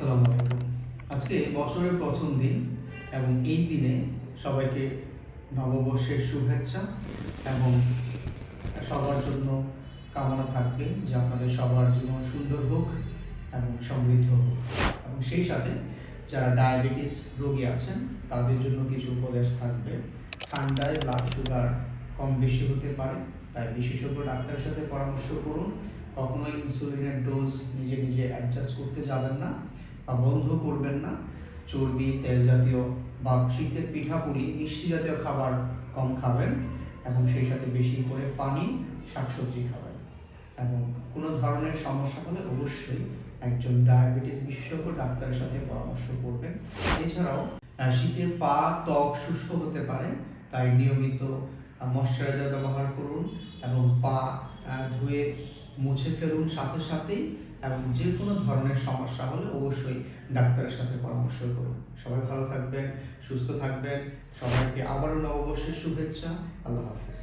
আসসালামু আলাইকুম। আজকে বছরের প্রথম দিন এবং এই দিনে সবাইকে নববর্ষের শুভেচ্ছা এবং সবার জন্য কামনা থাকবে যে আপনাদের সবার জীবন সুন্দর হোক এবং সমৃদ্ধ হোক। এবং সেই সাথে যারা ডায়াবেটিস রোগী আছেন, তাদের জন্য কিছু উপদেশ থাকবে। ঠান্ডায় ব্লাড সুগার কম বেশি হতে পারে, তাই বিশেষজ্ঞ ডাক্তারের সাথে পরামর্শ করুন। কখনোই ইনসুলিনের ডোজ নিজে নিজে অ্যাডজাস্ট করতে যাবেন না। বা বন্ধ করবেন না। চর্বি তেল জাতীয় বা শীতের পিঠাপুলি মিষ্টি জাতীয় খাবার কম খাবেন এবং সেই সাথে বেশি করে পানি, শাকসবজি খাবেন। এবং কোনো ধরনের সমস্যা হলে অবশ্যই একজন ডায়াবেটিস বিশেষজ্ঞ ডাক্তারের সাথে পরামর্শ করবেন। এছাড়াও শীতে পা, ত্বক শুষ্ক হতে পারে, তাই নিয়মিত ময়শ্চারাইজার ব্যবহার করুন এবং পা ধুয়ে মুছে ফেলুন সাথে সাথেই এবং যে কোনো ধরনের সমস্যা হলে অবশ্যই ডাক্তারের সাথে পরামর্শ করুন। সবাই ভালো থাকবেন, সুস্থ থাকবেন। সবাইকে আবারও নববর্ষের শুভেচ্ছা। আল্লাহ হাফিজ।